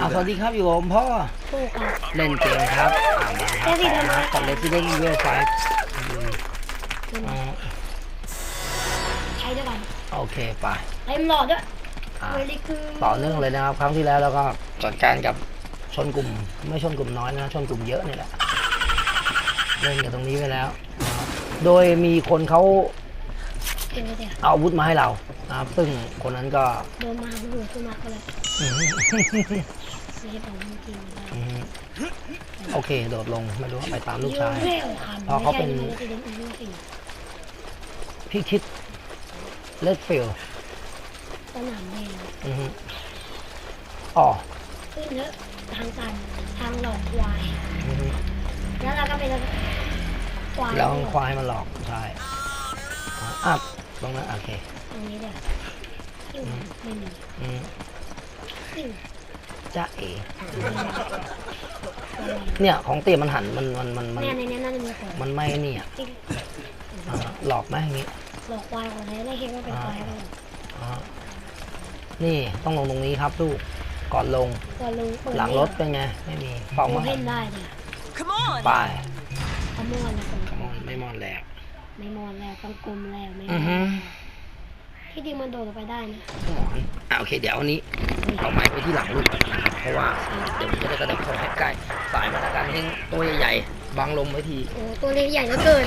อะสวัสดีครับอยู่กับผมพ่อถูกครับเล่นเกมครับอ่าเล่นสิทำไมกับ Resident Evil 5คืออืมใช้ด้วยกันโอเคไปเต็มหลอดด้วยอะเวลิคือต่อเนื่องเลยนะครับ ครั้งที่แล้วเราก็จัดการกับชนกลุ่มไม่ชนกลุ่มน้อยนะชนกลุ่มเยอะนี่แหละ เล่นกันตรงนี้ไปแล้วนะครับโดยมีคนเขาเต็มเลยเดียวเอาอาวุธมาให้เรานะครับซึ่งคนนั้นก็โดนมาดูขึ้นมาก็เลยอื้อหือเซฟของจริงๆเลยอื้อหือโอเค โดดลงไม่รู้ว่าไปตามลูกชายเร็วคันเพราะเขาเป็นไม่ใช่เรื่องอื่นสิพี่คิดเลดฟิลสนามแดงอ๋อ ขึ้นเยอะทางตันทางหลอกควายอือหือ แล้วเราก็ไปแล้วควายแล้วควายมันหลอกใช่อะอะตรงนั้นโอเคตรงนี้เดียวคิวไม่มีอืมคิวจ้าเอเนี่ยของเตี๋ยมันหันมันมันมันมันแม่ในนี้น่าจะมีของมันไม่นี่อะที่อ่าหลอกไหมอย่างงี้หลอกควายของแท้ไม่คิดว่าเป็นควายเลยอ่านี่ต้องลงตรงนี้ครับลูกก่อนลงก็รู้เปิดหลังรถเป็นไง ไม่มีเป่าโอมาเพ่นได้เนี่ย ไปเขามอนนะคนขมอนไม่มอนแล้วไม่มอนแล้วต้องกลมแล้วไม่มอือฮึอนที่จริงมันโดดลงไปได้นะขมอนอะโอเค เดี๋ยวอันนี้เอาไม้ไปที่หลังลูกก่อนนะครับเพราะว่าเดี๋ยวมันจะได้กระเดับเข้าใกล้ๆสายมาตรการเฮงตัวใหญ่ๆบังลมไว้ที โอ้ตัวเล็กใหญ่เหลือเกิน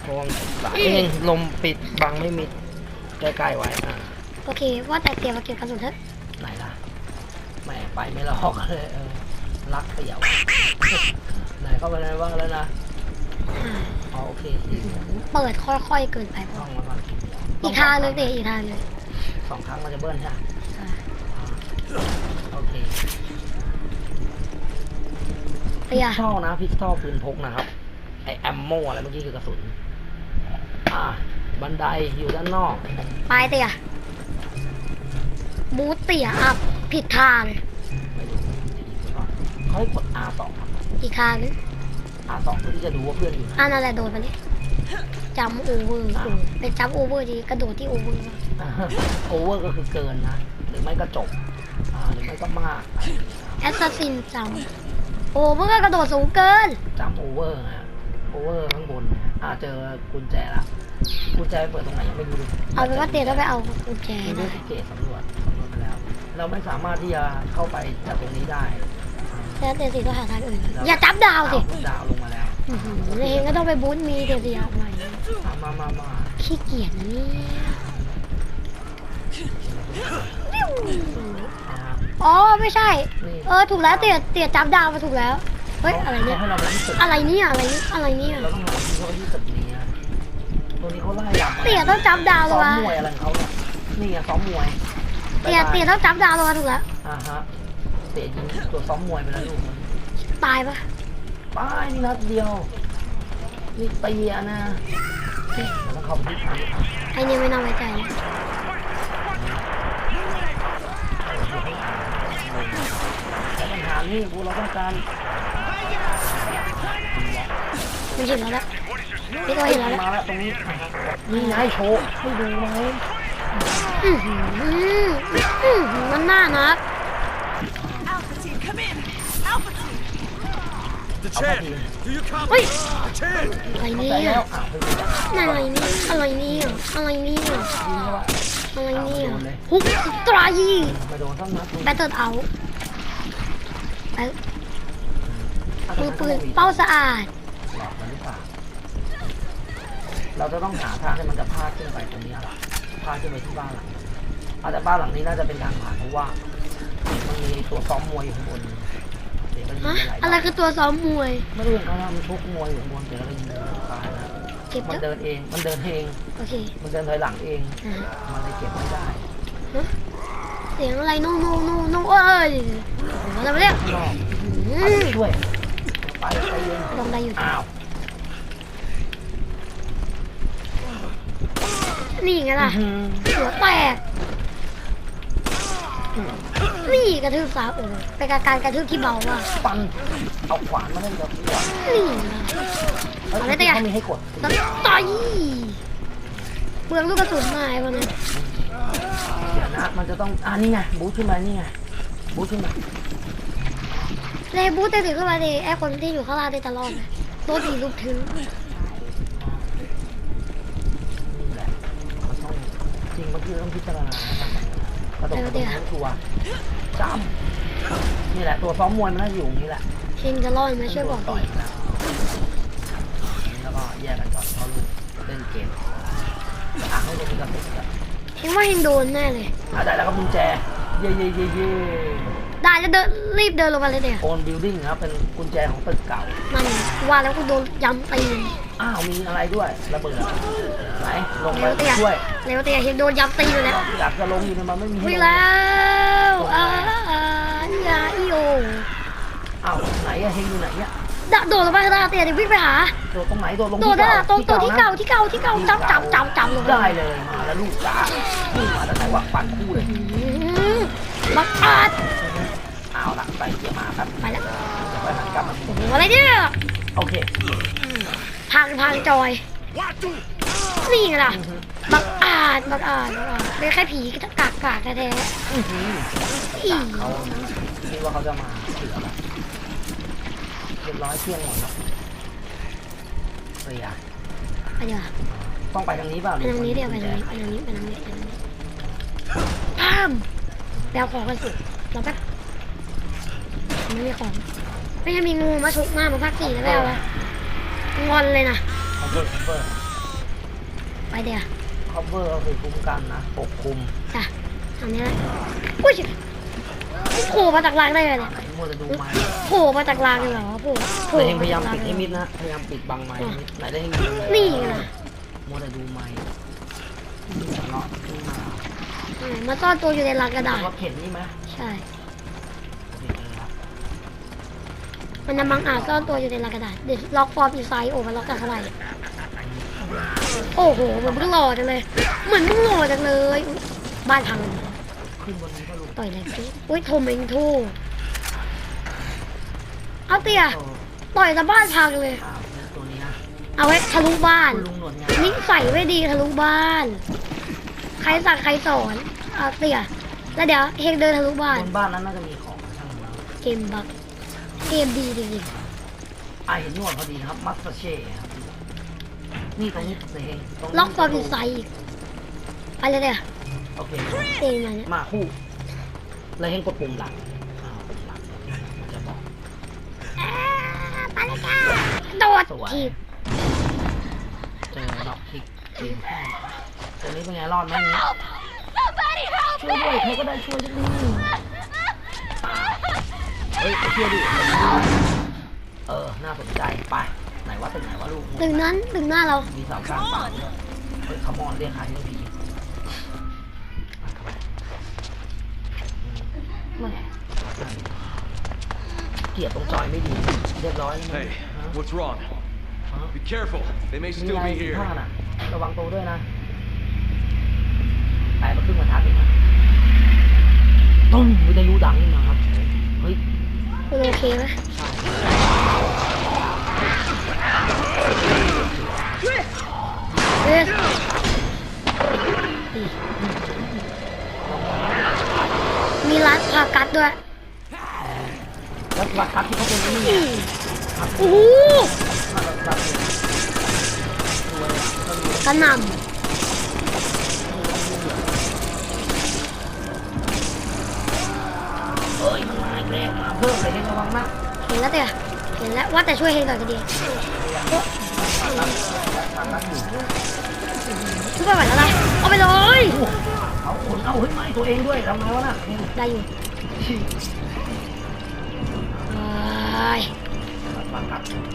เพราะว่าสายเฮงลมปิดบังไม่มิดใกล้ๆไว้อ่าโอเค ว่าแต่เตรียมมาเก็บกระสุนเถอะไหนล่ะแหม่ ไปไม่รอกเลยเออรักเตี่ยวไหนเข้าไปในบ้างแล้วนะอ่าอ๋อโอเคเปิดค่อยๆเกินไปพต้อองมาก่อนอีกทางเลยเตะอีกทางเลยสองครั้งมันจะเบิ้ลใช่ไหมอ่าอ่าโอเคเตียพิกทอลนะพิกทอลปืนพกนะครับไอแอมโมอะไรเมื่อกี้คือกระสุนอ่าบันไดอยู่ด้านนอก ไปเตียบูทเตียอัพผิดทางไปดูเขา ให้กด R2 ครับ อีกทางนึง R2 เพื่อที่จะดูว่าเพื่อนอยู่ไหนอ่านั่นแหละโดดมาเนี่ยจำโอเวอร์โอ้เป็นจำโอเวอร์ดีกระโดดที่โอเวอร์มากโอเวอร์ก็คือเกินนะ หรือไม่ก็จบอ่าหรือไม่ก็มากแอสซัสซินจำโอ้เพื่อกระโดดสูงเกินจำโอเวอร์ฮะโอเวอร์ข้างบนอ่าเจอกุญแจละกุญแจเปิดตรงไหนยังไม่รู้เลยเอาเป็นว่าเตียต้องไปเอากุญแจไม่ได้รู้ที่เกตสำรวจสำรวจไปแล้ว เราไม่สามารถที่จะเข้าไปจากตรงนี้ได้ แล้วเตียสิต้องหาทางอื่น อย่าจับดาวสิเอดาวลงมาแล้วอื้อหือเองก็ต้องไปบูทมีเตียสิเอาใหม่มามามามาขี้เกียจนะเนี่ยนะฮะอ๋อไม่ใช่ นี่เออถูกแล้วเตียเตียจับดาวมาถูกแล้ว เฮ้ยอะไรเนี่ย ขาให้เราไปที่ตึกอะไรเนี่ยอะไรเนี่ยอะไรเนี่ยเราต้องหาที่เขาไปที่ตึกนี้นะตัวนี้เขาไล่หลับเตียต้องจับดาวเลซ้อมยวะมวยอะไรของเขาเนี่ยนี่ไงซ้อมมวยเตียเตียต้องจับดาวเลยวะถูกแล้วอ่าฮะ เตะยิงตัวซ้อมมวยไปแล้วลูกมันตายปะป้ายนี่นัดเดียวนี่เตียนะเราต้องเข้าไปที่ตึกไอ้เนี่ยไม่น่าไว้ใจนะแต่ปัญหานี่กูเราต้องการมันเห็นแล้วละพี่ตัวเห็นแล้วละมาแล้วตรงนี้นี่ไงโชว์ให้ดูไหมอื้อหืออื้อหือมันน่านัก Alpha team, come in! Alpha team! The Chan! Do you copy? เฮ้ย The Chan! อะไรใจเนี่ยแล้วอะไปดูจ้ะอะไรเนี่ยอะไรเนี่ยอะไรเนี่ยยิงเข้าไปอะไรเนี่ยฮุกตรายีไปโดนทั้งนัดแบตเทิลเอาไปมือปืนเป้าสะอาดหลอกมันหรือเปล่าเราจะต้องหาทางให้มันจะพาดขึ้นไปตรงนี้หรอพาดขึ้นไปที่บ้านหลังอาจจะบ้านหลังนี้น่าจะเป็นทางผ่านเพราะว่ามันมีตัวซ้อมมวยอยู่ข้างบน เดี๋ยวก็ยิงฮะไปหลายอะไรคือตัวซ้อมมวย ไม่รู้เหมือนกันว่ามันชกมวยอยู่ข้างบนเดี๋ยวเราก็ยิงตายนะเก็บมันเถอะเดินเองมันเดินเองโอเคมันเดินถอยหลังเองอ่ามันเลยเก็บไม่ได้ฮะเสียงอะไรโนโนโนโนเอ้ยอะไรมาเนี่ยข้างนอกอืเอามไปช่วยไปใจเย็นลงได้อยู่ อ้าวนี่ไงล่ะ อื้อหือหัวแตก นี่กระทืบซ้ายโอ้โหเป็นการกระทืบที่เบามากปันเอาขวานมาเล่นกับขวานนี่เฮ้ยเอาเลยเตี้ยเขามีให้กดแล้วต่อยเปลืองลูกกระสุนมาไอ้พวกนั้นเดี๋ยวนะมันจะต้องอ่านี่ไงบูทขึ้นมานี่ไงบูทขึ้นมาเลยบูทเตะถึงขึ้นมาดิไอ้คนที่อยู่ข้างล่างได้ตลอดเลยโดนตีลูกถึงนี่แหละมันต้องจริงมันคือต้องพิจารณานะครับ กระโดดกระโดดทั้งตัวจำนี่แหละ ตัวซ้อมมวยมันน่าจะอยู่อย่างนี้แหละเฮงจะรอดไหมช่วยบอกต่อดิยนะแล้วก็แยกกันก่อนเพราะลูกเล่นเกมอะให้ตัวมีกระตุกอะเฮงว่าเฮงโดนแน่เลยอะได้แล้วครับกุญแจ เย่เย่เย่เย่ ได้แล้วเดินรีบเดินลงมาเลยเดี๋ยวโอนบิลดิ้งครับ เป็นกุญแจของตึกเก่ามันว่าแล้วกูโดนย้ำตีนอ้าว มีอะไรด้วยระเบิดไหนลงไปเร็วเตี้ยช่วยเร็วเตี้ยเฮงโดนย้ำตีนอยู่แล้วอยากจะลงอยู่เนี่ยมันไม่มีให้วิ่งลงแล้วอ่าอ่าอีอาอีโออ้าวไหนอะเฮงอยู่ไหนอะดะโดดลงไปข้างหน้าเตี้ยเดี๋ยววิ่งไปหาโดดตรงไหนโดดลงโดดได้ตรงตรงที่เก่านะที่เก่าที่เก่าจับจับจับจับลงได้เลยมาแล้วลูกจ้านี่มาแล้วแต่ว่าปั่นคู่เลยอืมบักอาด เอาละใส่เกียร์มาครับไปแล้วเดี๋ยวไปหันกลับมาโอ้โหอะไรเนี่ยโอเคพังพังจอย นี่ไงล่ะบักอาดบักอาดบักอาดเป็นแค่ผีกากกากแท้อื้อหือๆอีเขาคิดว่าเขาจะมาเสือละเรียบร้อยเที่ยงหมดแล้วเรียไปเดี๋ยวต้องไปทางนี้เปล่าไปทางนี้เดี๋ยวไปทางนี้ไปทางนี้ไปทางนี้ไปทางนี้พามแปลของกันสุดเราแป๊บ ไม่มีของ ไม่ใช่มีงูมาชุกมากมาพักสี่แล้วไม่เอาละงอนเลยนะคอเวอร์คอเวอร์ไปเดี๋ยวคอเวอร์ก็คือคุ้มกันนะปกคลุมจ้ะทางนี้แหละอุ้ยโผล่มาจากรางได้ไงเนี่ยไหนมัวจะดูไม้โผล่มาจากรางเลยเหรอโผล่โผล่แต่เองพยายามจกปิดรให้มิดนะพยายามปิดบังไม้ให้มิดไหนได้ให้มิดนี่ไงล่ะมัวแต่ดูไม้นี่จะเลาะขึ้นมาเออมาซ่อนตัวอยู่ในรางกระดาษรถเข็นนี่ไหมใช่ มันจะมังอาจซ่อนตัวอยู่ในรางกระดาษเดี๋ยวล็อกฟอร์มอีไซด์โอ้มันล็อกจากข้างในโอ้โหเหมือนมึงหล่อจังเลย เหมือนมึงหล่อจังเลยอุ๊ยบ้านพังเลยขึ้นบนนี้ก็ลุกต่อยแรงจุ๊อุ้ยโทมเองทูเอาเตียเออต่อยซะบ้านพังเลยอ้าวเนี่ยตัวนี้นะเอาไว้ทะลุบ้านคุณลุงหนวดงานิสัยไม่ดีทะลุบ้าน ใครสั่งใครสอนเอาเตียแล้วเดี๋ยวเฮงเดินทะลุบ้านบนบ้านนั้นน่าจะมีของช่างมันเกมบักเก มดีจริงอะเห็นหนวดพอดีนะครับ มัสเตอร์เช่ครับ นี่ตรงนี้เองตรงๆนี้ล็อกฟอร์มอีไซด์อีกไปเลยเดี๋ยวโอเค เตียมาเนี่ยมาคู่เลยเห็นกดปุ่มหลังอ่าปุ่มหลังมันจะบอกอ่าไปเลยค่ะโดดสวยทีบเจอน็อกคิกทีมแพ้ตัวนี้เป็นไงรอดไหมนี้ช่วยด้วยใครก็ได้ช่วยสักนิดนึงเฮ้ย ไปช่วยดิเออ น่าสนใจ ไป ไหนว่าเป็นไหนว่าลูกตึงนั้นตึงหน้าเรา มีเสากลางป่าด้วยเฮ้ยขมอนเรียกใครเรียกผีมาเข้าไปอืมแหม่เกลียดตรงจอยไม่ดี เรียบร้อยแล้วนะ Hey, ฮะ what's wrong? ฮะ Be careful. They may มี still อะไร be ผิด here. พลาดอะระวังตัวด้วยนะแต่มาขึ้นมาทักอีกนะต้มวิทยุดังขึ้นมาครับเฮ้ย คุณโอเคไหมใช่เอ๊ะมีร้านพากัดด้วยแล้วราคาที่เขาเป็นนี่อืเนี่ยมครับโอ้โหมาแล้วครับรวยอะก็รวยกระหน่เมาอีกมาเพิ่มเลยให้ระวังมากเห็นแล้วเดี๋ยวเห็นแล้วว่าแต่ช่วยเฮงก่อนก็ดีตามนั้นอยู่ช่วยไปไหวแล้วนะเอาไปเลยเอาขนเอาเฮ้ยไม่ตัวเองด้วยทำไงวะน่ะได้อยู่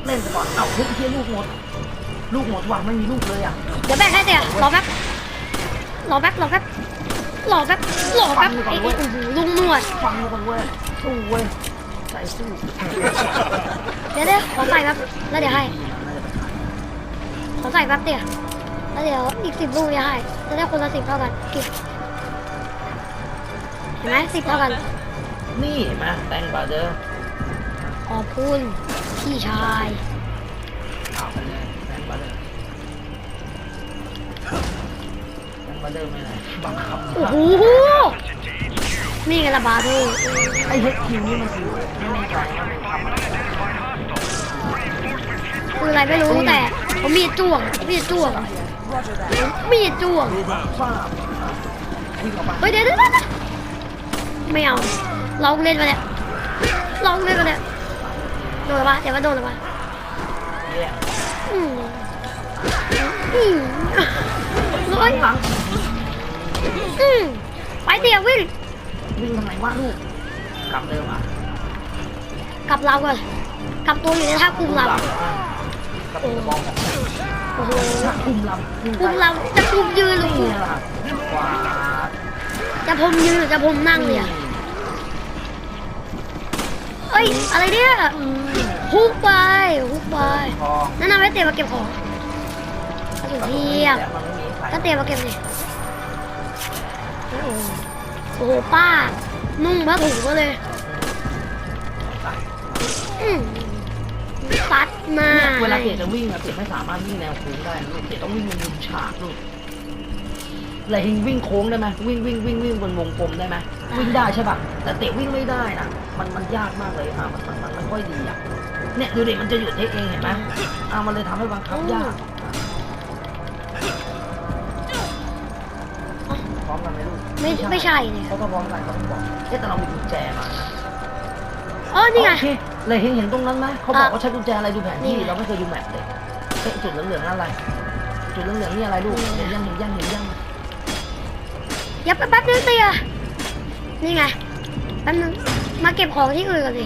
เล่นก่อนเอาเฮ้ยเฮียลูกหมด ลูกหมดว่ะไม่มีลูกเลยอะเดี๋ยวแบ่ให้เดี๋ยวรอแป๊บรอแป๊บรอแป๊บ รอแป๊บรอแป๊บไอ้ไอ้โอ้โหลุงหนวดฟังกันเว้ยสู้เว้ยใจสู้เดี๋ยวเดี๋ยวขอใส่แป๊บแล้วเดี๋ยวให้ ขอใส่แป๊บเดียวแล้วเดี๋ยวอีกสิบลูกจะให้จะได้คนละสิบเท่ากันกิบเห็นไหมสิบเท่ากัน นี่เห็นไหมแตงบาเดอร์ขอบคุณพี่ชาย เดอร์ไม่ไหนบังคับโอ้โหนี่ไงละบาร์เทอร์ไอ้เฮ็ดคิวนี่มันคือไม่แน่ใจว่ามันทำอะไรคืออะไรไม่รู้แต่เขามีดจ้วงมีดจ้วงมีดจ้วงเฮ้ยเดี๋ยวเดี๋ยวไม่เอาลองเล่นมาเนี่ยลองเล่นมาเนี่ยโดนหรือปะเดี๋ยวมาโดนหรือปะเยี่ยมอืมอืมร้อยหลัง อืมไปเดี๋ยววิ่งวิ่งทำไมวะลูก กลับเดิมอะกลับเราก่อนกลับตัวอยู่ในท่าคุมเรากลับตัวบอลของโอ้โหถ้าคุมลำคุมเราจะคุมยืนหรือนี่คุมแหละขวาจะพมยืนหรือจะพมนั่งเนี่ยเอ้ยอะไรเนี่ยฮุกไปฮุกไปพอนั่นน่ะไม่เตรียมมาเก็บของกระสุนเทียบแต่มันไม่มีใครก็เตรียมมาเก็บเลย โอ้โหโอ้โหป้า นุ่งผ้าถุงก็เลยใส่อืมซัดมาเวลาเกดจะวิ่งอะเกดไม่สามารถวิ่งแนวโค้งได้นะลูกเกดต้องวิ่งในมุมฉากลูกอะไรหิงวิ่งโค้งได้ไหมวิ่งวิ่งวิ่งวิ่งบนวงกลมได้ไหมวิ่งได้ใช่ป่ะแต่เตะวิ่งไม่ได้นะมันมันยากมากเลยอะมันมันมันมันค่อยดีอะเนี่ยดูดิมันจะหยุดเองเห็นไหมอะมันเลยทำให้บังคับยาก ไหมลูกไม่ไม่ใช่เนี่ยเขาก็พร้อมกันเขาต้องบอกเอ๊ะแต่เรามีกุญแจมานะอ๋อนี่ไง โอเคเลยเห็นเห็นตรงนั้นไหมเขาบอกอะว่าใช้กุญแจอะไรดูแผนนี่ที่ไง เราไม่เคยดูแมปเลยเอ๊ะจุดเหลืองๆนั่นอะไร จุดเหลืองๆนี่อะไรลูกนี่ไงเห็นยังเห็นยังเห็นยังยับแป๊บนึงเตียนี่ไงแป๊บนึงมาเก็บของที่อื่นกันสิ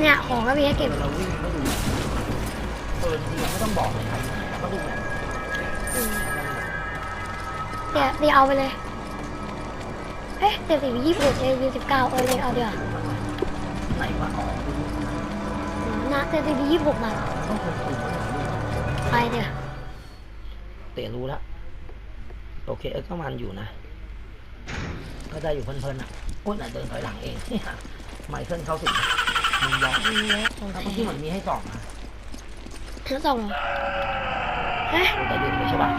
เนี่ยของก็มีให้เก็บ เราวิ่งไม่ดูเออจริงๆเราไม่ต้องบอกเลยครั เดี๋ยวเดี๋ยวเอาไปเลย เอ๊ะเดี๋ยวสิยี่สิบหกเอยี่สิบเก้าเออเลยเอาเดี๋ยวไหนวะอ๋อนะเดี๋ยวสิยี่สิบหกบาทต้องเคยคุยกันไปเดี๋ยวเตะรู้แล้วโอเคเออก็มันอยู่นะ ก็ได้อยู่เพลินๆอะโอ้ยน่ะเดินถอยหลังเองไมเคิลเข้าสิงมึงยอมมีแล้วของเมื่แท้อกี้เหมือนมีให้สองนะทั้งสองเหรอเอ๊ะ แต่ดึงเลยใช่ป่ะ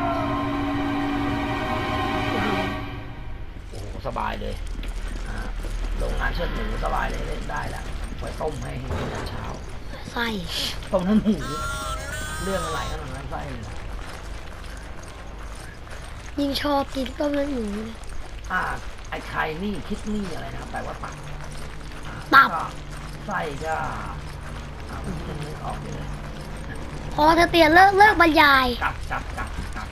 สบายเลยอ่าโรงงานเชือดหมูสบายเลยเล่นได้แล้วไว้ต้มให้ให้กินตอนเช้าไส้ต้มน้ำหมูเรื่องอะไรขนาดนั้นไส้เลยยิ่งชอบกินต้มเลือดหมูเลยอ่าไอ้ไข่นี่คิดนี่อะไรนะครับแปลว่าตับอ่าตับก็ไส้ก็อ่าจะนึกออกเลยพอเธอเตียนเลิกเลิกบรรยายกลับกลับกลับกลับ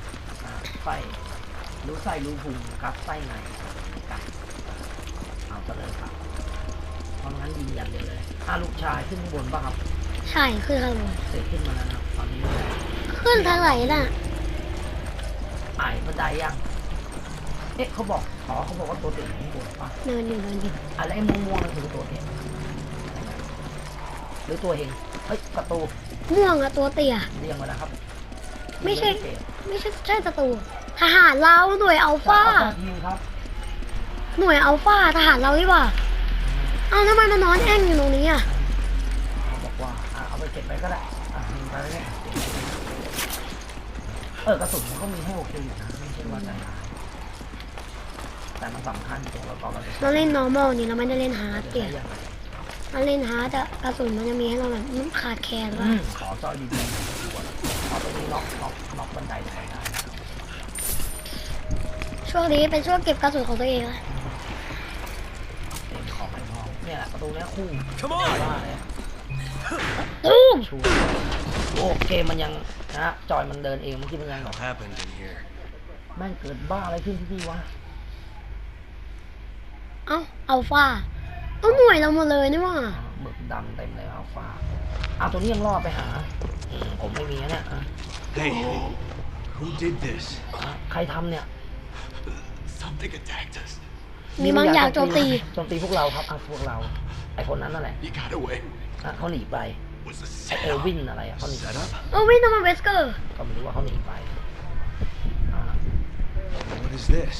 อ่าไส้ รู้ไส้รู้พุงกลับไส้ในกลับเอาซะเลยครับเพราะงั้นยืนยันเลยเลยอ่าลูกชายขึ้นข้างบนป่ะครับใช่ขึ้นข้างบนเสร็จขึ้นมาแล้วนะครับตอนนี้ขึ้นทางไหนน่ะไอ้บันไดยังเอ๊ะเขาบอกอ๋อเขาบอกว่าตัวเต็งข้างบนป่ะเดินอยู่เดินอยู่อะไรไอ้ม่วงๆนั่นคือตัวเต็งหรือตัวเฮงเฮ้ยประตูม่วงอะตัวเตี่ยเรียงมาแล้วครับ ไม่ใช่เกตไม่ใช่ใช่ศัตรู ทหารเราหน่วยอัลฟาอัลฟาทีมครับหน่วยอัลฟาทหารเราดีกว่าเอาทำไมมานอนแอ่งอยู่ตรงนี้อะเขาบอกว่าอะเอาไปเก็บไปก็ได้อะยิงไปแล้วเนี่ยเออกระสุนมันก็มีให้โอเคอยู่นะไม่ใช่ว่าจะหายแต่มันสำคัญตรงเราตอนเราจะเราเล่น normal นี่เราไม่ได้เล่นฮาร์ดจะเตี่ยได้ยังไงเราเล่นฮาร์ดอะกระสุนมันจะมีให้เราแบบมันขาดแคลนอืว่ะมขอจอยดีๆดูก่อนขอตรงนี้ล็อกล็อกล็อกบันไดได้ได้ ช่วงนี้เป็นช่วงเก็บกระสุนของตัวเองอะเต็มของไอ้ห้องเนี่ยแหละประตูเนี้ยคู่ Come ว่า on! เลยตุ้มชูโอ้เกมมันยังนะจอยมันเดินเองเมื่อกี้มันยังแบบ What happened in here? แม่งเกิดบ้าอะไรขึ้นที่นี่วะเอ้าอัลฟาเอาหน่วยเราหมดเลยนี่หว่าหมึกดำเต็มเลยอัลฟาเอาตัวนี้ยังรอดไปหาอืมผมไม่มีนะเนี่ยอะ Hey, who did this? อะใครทำเนี่ย Something attacked us. มีบางอย่างโจมตี โจมตีพวกเราครับอะพวกเรา ไอคนนั้นนั่นแหละ You got away. อะเขาหนีไป Was the ไอเออร์วินอะไรอะเขาหนี set up? เออวินทำไมเวสเกอร์ก็ไม่รู้ว่าเขาหนีไปอะ What is this?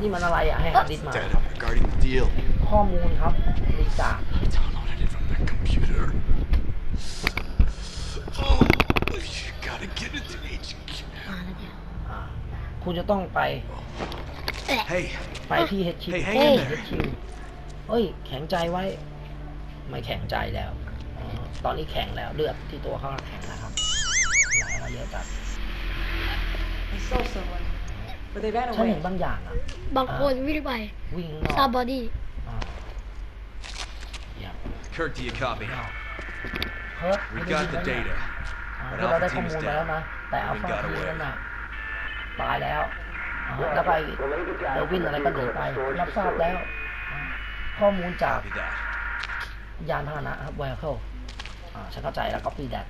นี่มันอะไรอะให้ฮาร์ดดิสก์มา Data regarding the deal. ข้อมูลครับรีจาก Downloaded it from their computer. Oh, you gotta get it to HQ. มาแล้วเนี่ยอ่าคุณจะต้องไป Hey, ไปที่ HQ Hey, hang in there. HQ เฮ้ย แข็งใจไว้ ไม่แข็งใจแล้วอ๋อตอนนี้แข็งแล้วเลือดที่ตัวเขาแข็งนะครับไหลมาเยอะจัด I saw someone, but they ran ฉัน away. เห็นบางอย่างอะ บางคนวิ่งไปวิ่งนอซากบอดี้อ่าอย่า Kirk, do you copy? เฮิร์ต We got the data. อ่าที่เราได้ข้อมูลมาแล้วนะ แต่อัลฟาทีนั่นน่ะตายแล้วอ่า แล้วไปเดวินอะไรก็หนีไป รับทราบแล้วอ่าข้อมูลจาก Copy that. ยานพาหนะครับ vehicle อ่าฉันเข้าใจแล้ว copy that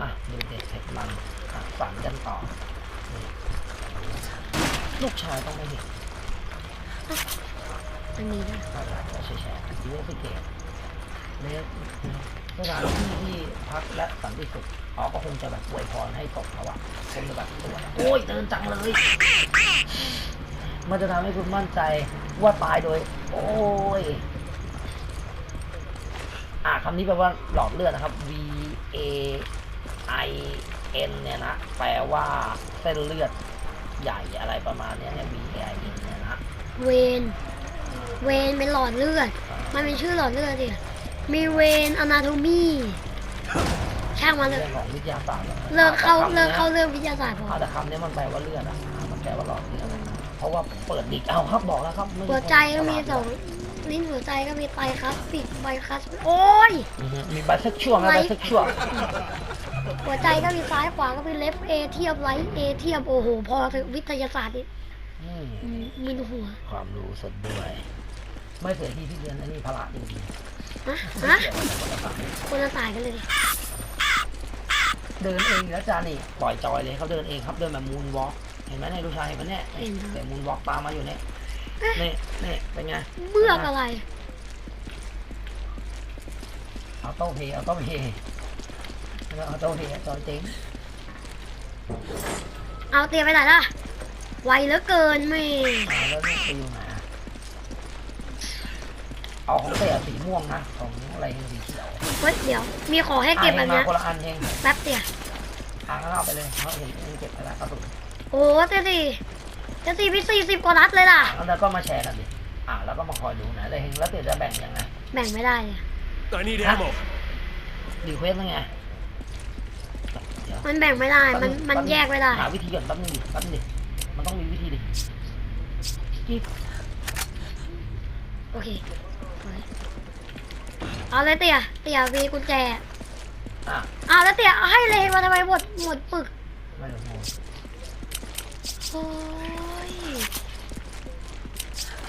อะดูเด็กเทคมันอะฝันกันต่อนี่ลูกชายต้องไม่เห็นมันมีด้วยอาจจะแชร์แชร์ดีว่าพิเกตเลส สถานที่ที่พักและสันติสุขอ๋อก็คงจะแบบอวยพรให้ตกเขาอะคงจะแบบสวโอ้ยเดินจังเลย มันจะทำให้คุณมั่นใจว่าตายโดย โอ้ย อ่าคำนี้แปลว่าหลอดเลือดนะครับ V A I N เนี่ยนะ แปลว่าเส้นเลือดใหญ่อะไรประมาณเนี้ยเนี่ย V A I N เนี่ยนะ เวน เวนเป็นหลอดเลือด มันเป็นชื่อหลอดเลือดดิ มีเวนอนาโทมีช่างมันเลย เรื่องของวิทยาศาสตร์แล้วนะเลิกเข้าแต่คำเลินี้ยกเข้าเรื่องวิทยาศาสตร์พอเอาแต่คำนี้มันแปลว่าเลือดอะอ่ามันแปลว่าหลอดเลือดอะเพราะว่าเปิดดิกเอาครับบอกแล้วครับไม่หัวใจก็มีสองลิ้นหัวใจก็มีไตรคัสปิดไบคัสโอ้ย อือฮึมีไบเซ็กชวลนะไลไบท์เซ็กชวลหัวใจก็มีซ้ายขวาก็มีเลฟเอเทียบไลท์เอเทียบโอ้โห พอถึงวิทยาศาสตร์นี่นี่อืมมึนหัว ความรู้สดด้วย ไม่เสียทีที่เรียนอันนี้พละจริงฮะๆ ฮะเกี่ยวกับคนละฝั่งคนละสายกันเลยเดินเองแล้วจานี่ปล่อยจอยเลยเขาเดินเองครับเดินแบบมูนวอล์กเห็นไหมเนี่ยลูกชายเห็นไหมเนี่ยเห็นครับเดี๋ยวมูนวอล์กตามมาอยู่เนี่ยนี่นี่เป็นไงเมือกอะไรเอาโต้เพย์เอาโต้เพย์แล้วเอาโต้เพย์จอยเจ๊งเอาเตรียมไปไหนล่ะไวเหลือเกินแม่อ่าแล้วนี่ไปอยู่ไหนอะ เอาของเตะสีม่วงนะของอะไรสีเขียวเฮ้ยเดี๋ยว มีของให้เก็บแบบมาเนี้ยคนละอันเองแป๊บเดียวทางเข้าไปเลยเขาเห็นเก็บไปแล้วกระสุนโอ้เจ๊สี่เจ๊สี่พี่สี่สิบกว่านัดเลยล่ะแล้วก็มาแชร์กันดิอ่าแล้วก็มาคอยดูนะแต่เห็นแล้วเตะจะแบ่งยังไงแบ่งไม่ได้อะ I need Huh? ammo. รีเควสยังไงเดี๋ยวมันแบ่งไม่ได้ มัน มันแยกไม่ได้ หาวิธีก่อนแป๊บนึงดิแป๊บนึงดิมันต้องมีวิธีดิกิ๊กโอเค เอาเลยเตี่ยเตี่ยมีกุญแจอะเอาแล้วเตี่ยเอาให้เลยมาทำไมหมดหมดปึกไม่ต้องห่วงโอ้ย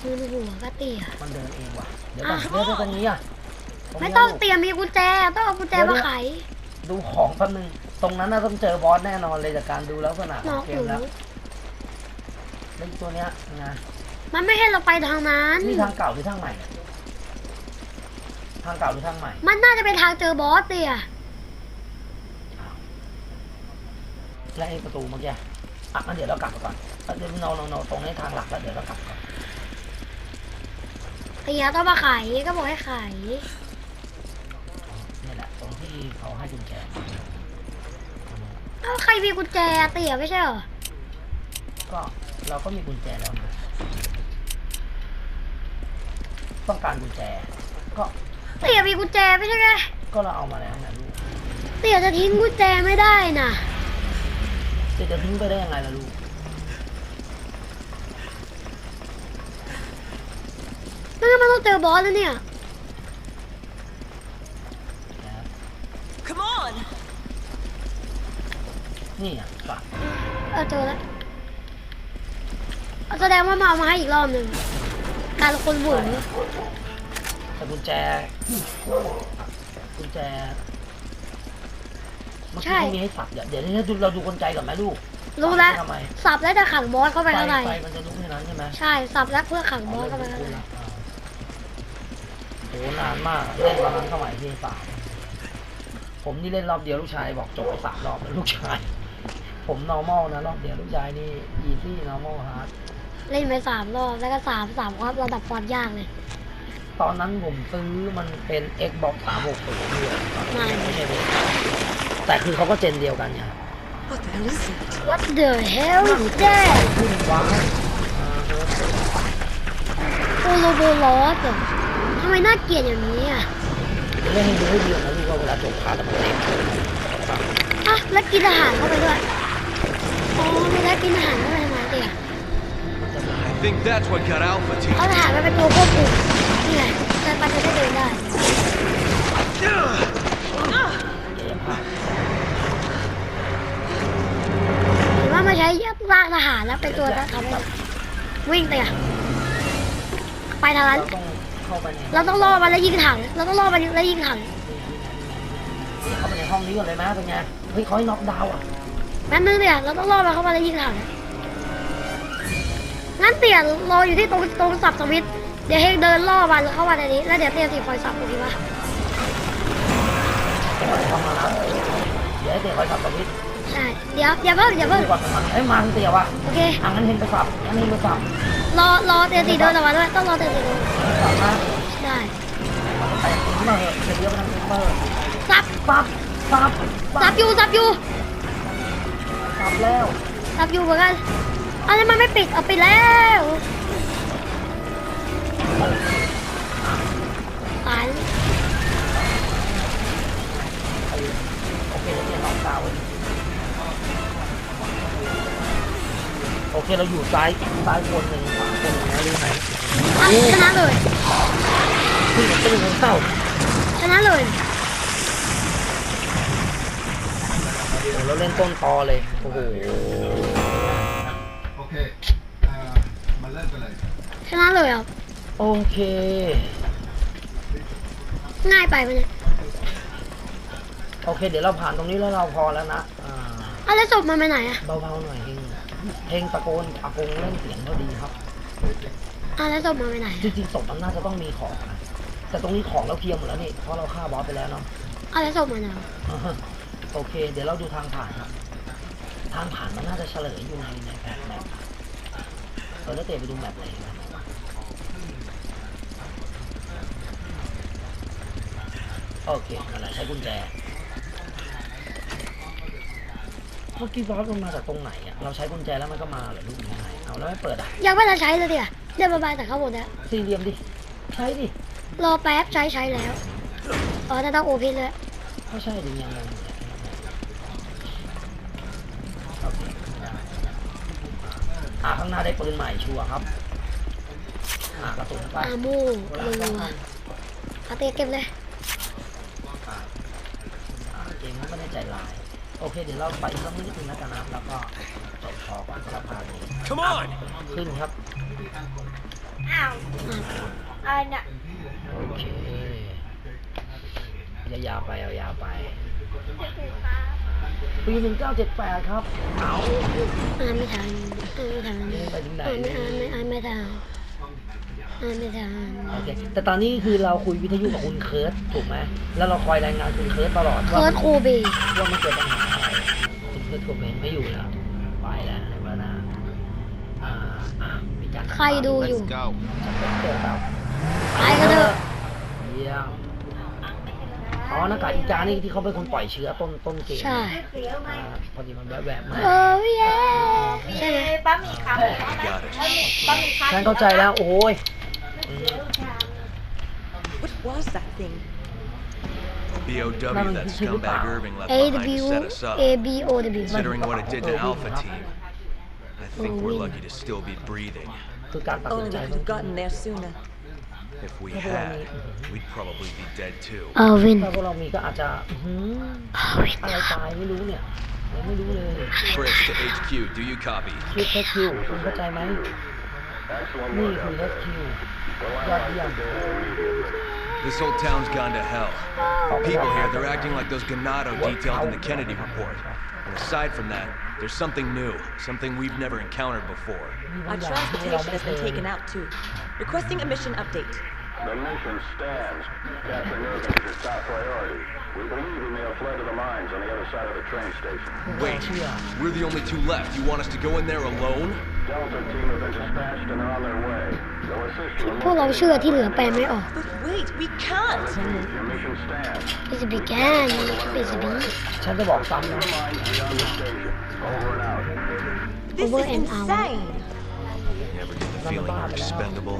มือหัวก็เตี่ย มันเดินเองว่ะ เดี๋ยวก่อนอะ เดี๋ยวเดี๋ยวตรงนี้อะรไม่นี้ต้องลูกเตี่ยมีกุญแจต้องเอากุญแจมาไขดูของแป๊บนึง ตรงนั้นน่าต้องเจอบอสแน่นอนเลยจากการดูแล้วขนาดขนอองกเกหนูมแล้วแล้วอีกตัวเนี้ยนะมันไม่ให้เราไปทางนั้น นี่ทางเก่าหรือทางใหม่เนี่ย ทางเก่าหรือทางใหม่ มันน่าจะเป็นทางเจอบอสเตี่ยและไอ้ประตูเมื่อกี้อะงั้นเดี๋ยวเรากลับไปก่อนอะเดี๋ยวเราเราเราตรงนี้ทางหลักแล้วเดี๋ยวเรากลับก่อนเตี่ยต้องมาไขก็บอกให้ไขนี่แหละตรงที่เขาให้กุญแจเอ้าใครมีกุญแจเตี่ยไม่ใช่เหรอ ก็เราก็มีกุญแจแล้วนะต้องการกุญแจ ก็ เตี่ยมีกุญแจไม่ใช่ไงก็เราเอามาแล้วนะลูกเตี่ยจะทิ้งกุญแจไม่ได้น่ะจะจะทิ้งไปได้ยังไงล่ะลูกนั่นมันต้องเจอบอสแล้วเนี่ยนะ Come on! นี่อะฝากเออเจอแล้วเอาแสดงว่ามาเอามาให้อีกรอบหนึ่งการละคนบุ๋น แต่กุญแจกุญแจเมื่อกี้เขามีให้สับเดี๋ยวเดี๋ยวเราดูเราดูกลไกก่อนไหมลูกรู้แล้วทำไมสับแล้วจะขังบอสเข้าไปไฟข้างในไฟมันจะลุกในนั้นใช่ไหมใช่สับแล้วเพื่อขังบอสเข้าไปข้างในโหนานมากเล่นตอนนั้นสมัยที่สามผมนี่เล่นรอบเดียวลูกชายบอกจบไปสามรอบแล้วลูกชาย ผม normal นะรอบเดียวลูกชายนี่ easy normal hard เล่นไปสามรอบแล้วก็สามสามครับระดับความยากเลย ตอนนั้นผมซื้อมันเป็น Xbox 360ด้วยไม่ใช่เป็นแต่คือเขาก็เจนเดียวกันเนี่ย What the hell is that? What the hell is that ขึ้นว้าวอ่าฮะโอโลโบลอสเหรอทำไมน่าเกลียดอย่างนี้อะเล่นให้ดูให้ดีนะลูกว่าเวลาจบพาร์ทมันเต็มอะแล้วกินอาหารเข้าไปด้วยอ๋อไม่ได้กินอาหารเข้าไปทำไมเตี่ย I think that's what got Alpha Team. เอาอาหารมาเป็นตัวควบคุม นี่ไปจะได้เดินได้เห็นว่ามาใช้ร่างทหารแล้วเป็นตัวทำให้วิ่งเตี่ยไปทางนั้นเราต้องรองล่อมันแล้วยิงถัง เราต้องล่อมันแล้วยิงถังเข้าไปในห้องนี้ก่อนเลยนะเป็นไงเฮ้ยเขาให้น็อกดาวน์อะแป๊บนึงเตี่ยเราต้องล่อมันเข้ามาแล้วยิงถังงั้นเตี่ยรออยู่ที่ตรงตรงสับสวิตช์ เดี๋ยวให้เดินล่อมันเข้ามาในนี้ แล้วเดี๋ยวเตี่ยสิคอยสับโอเคปะเข้ามาแล้วเดี๋ยวให้เตะคอยสับสวิตช์ใช่ เดี๋ยวอย่าเพิ่งอย่าเพิ่งดูก่อนมันเอ้ยมาเตะว่ะโอเคอะงั้นเฮงไปสับงั้นเฮงไปสับรอรอเตี่ยสีเดินออกมาด้วยต้องรอเตี่ยสีเดินสับนะได้แต่ทิ้งมาเหอะเดี๋ยวเดี๋ยวไปทางทิ้งมาเหอะสับสับสับสับอยู่สับอยู่สับแล้วสับอยู่เหมือนกันอะไรมันไม่ปิดเอาไปดแล้ว ตายแล้วโอเคเดี๋ยวเตะน็อกดาวน์โอเคเราอยู่ซ้ายซ้ายคนหนึ่งขวาคนหนึ่งนะรู้ไหมอะชนะเลยคือมันเป็นคนเข้าชนะเลยโอ้โหเราเล่นต้นตอเลยโอ้โหโอเค เอ่อ มาเริ่มกันเลย ชนะเลยอะ โอเค ง่ายไปปะเนี่ยโอเค เดี๋ยวเราผ่านตรงนี้แล้วเราพอแล้วนะอ่าอะแล้วศพมันไปไหนอะเบาๆหน่อยเฮงเฮงตะโกนอากงเล่นเสียงพอดีครับอะแล้วศพมันไปไหนจริงๆศพมันน่าจะต้องมีของนะแต่ตรงนี้ของเราเคลียร์หมดแล้วนี่เพราะเราฆ่าบอสไปแล้วเนาะอะแล้วศพมันอะอ่าฮะโอเค เดี๋ยวเราดูทางผ่านครับทางผ่านมันน่าจะเฉลยอยู่ในในแมปแมปเออแล้วเตะไปดูแมปเลยนะ โอเคนั่นแหละใช้กุญแจ เมื่อกี้บอสมันมาจากตรงไหนอะเราใช้กุญแจแล้วมันก็มาเหรอลูกยังไงเอาแล้วไม่เปิดอะยังไม่ทันใช้เลยเดี๋ยวเดี๋ยวบายๆแต่เข้าหมดแล้วสี่เหลี่ยมดิ ใช้ดิ รอแป๊บใช้ใช้แล้วอ๋อแต่ต้องโอเพนเลยก็ใช่ดิยังไงอยู่เนี่ยโอเคอ่าข้างหน้าได้ปืนใหม่ชัวร์ครับอ่ากระสุนไปอามูรัวๆเอาเตะเก็บเลย อ่าเกมมันก็ได้ ใจลายโอเค เดี๋ยวเราไปอีกสักนิดนึงแล้วกันนะครับแล้วก็จบพอก่อนสำหรับพาร์ทนี้ Come on! ขึ้นครับ อ้าวอะไรเนี่ยโอเคยาวๆไปยาวๆไปปีหนึ่งเก้าเจ็ดแปดครับ เอาอ่านไม่ทันอ่านไม่ทันไปถึงไหน อ่านไม่อ่านไม่อ่านไม่ทัน อ่านไม่ทันโอเคแต่ตอนนี้คือเราคุยวิทยุกับคุณเคิร์ตถูกไหมแล้วเราคอยรายงานคุณเคิร์ตตลอดเคิว่าร์ดโคเบว่ามันเกิดปัญหาอะไรคุณเคิร์ตโคเบนไม่อยู่แล้วไปแล้วในเวลาอ่าอะมีการใครดูอยู่ Let's go. เกิดครับไปกันเถอะเยี่ยมอ๋อหน้ากากอีจานี่ที่เขาเป็นคนปล่อยเชื้อต้นต้นเกมใช่อ่าพอดีมันแวบๆมาโอ้ยเย้ใช่ไหม Got it. ฉันเข้าใจแล้วโอ้ยอืม What was that thing? BOW, that scumbag Irving left A behind W to set us up. A B O W Considering what it did to Alpha Team, I think we're lucky to still be breathing. คือการตัดสิน Only ใจ could ต้อง have gotten there sooner. If we had, we'd probably be dead too. เออวินถ้าพวกเรามีก็อาจจะอื้อหือเออวินอะไรตายไม่รู้เนี่ยยังไม่รู้เลย Chris to HQ, do you copy? คิดแค่คิวคุณเข้าใจไหมนี่คือแ This whole town's gone to hell. The people here, they're acting like those Ganado detailed in the Kennedy report. And aside from that, there's something new, something we've never encountered before. Our transportation has been taken out, too. Requesting a mission update. The mission stands. Capturing Irving is top priority. We believe he may have fled to the mines on the other side of the train station. Wait, we're the only two left. You want us to go in there alone? Delta team have been dispatched and are on their way. They'll assist you in พวกเราเชื่อที่เหลือแปลไม่ออก But wait, we can't. Your mission stands. เป็นสบิแกนเป็นสบิฉันจะบอกซ้ำนะ Mines beyond the station. Over and out. This Over is and out. insane. Ever get the feeling you're expendable?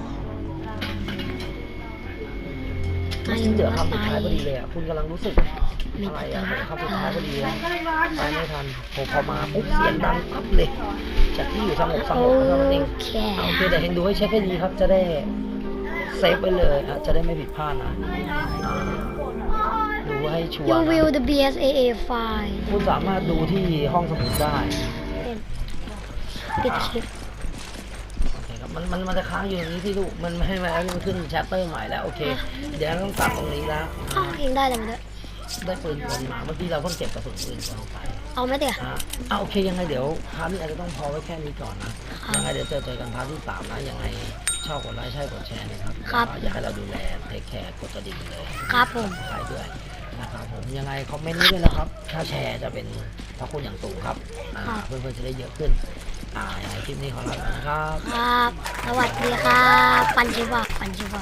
มาที่เหลือมาคำสุดตาท้ายยพอดีเลยอะคุณกำลังรู้สึกอะไรอะคำสุดท้ายพอดีเลยไปไม่ทันผมพอมาปุ๊บเสียงดังปั๊บเลย จากที่อยู่สงบสงโอบเท่านั้นเองเคอะโอเคเดี๋ยวเฮงดูให้เช็คให้ดีครับ จะได้เซฟไปเลยอะจะได้ไม่ผิดพลาดนะอ่าดูให้ชัวยูร์วิลนะ the BSAA file คุณสามารถดูที่ห้องสมุดได้ ปิดคลิปโอเคครับ มันมันมันจะค้างอยู่ตรงนี้ที่ลูก มันไม่ให้มามันขึ้นแชปเตอร์ใหม่แล้วโอเค เดี๋ยวเราต้องตัดตรงนี้แล้วอ้าวยิงได้เลยมันด้วยได้ปืนกลมาเมื่อกี้เราเพิ่งเก็บกระสุนปืนกลไปเอาไหมเดี๋ยวอะอะโอเคยังไงเดี๋ยวพาร์ทนี้อาจจะต้องพอไว้แค่นี้ก่อนนะยังไงเดี๋ยวเจอเจอกันพาร์ทที่สามนะยังไงชอบกดไลค์ใช่กดแชร์นะครับครับอยากให้เราดูแลเทคแคร์กดกระดิ่งเลยครับผมใครด้วยนะครับผมยังไงคอมเมนต์นี้ด้วยนะครับ ถ้าแชร์จะเป็นพระคุณอย่างสูงครับอ่าครับเพื่อนๆจะได้เยอะขึ้น อ่าคลิปนี้ขอลาไปก่อนนะครับ ครับ สวัสดีครับ ปันชิวะปันชิวะ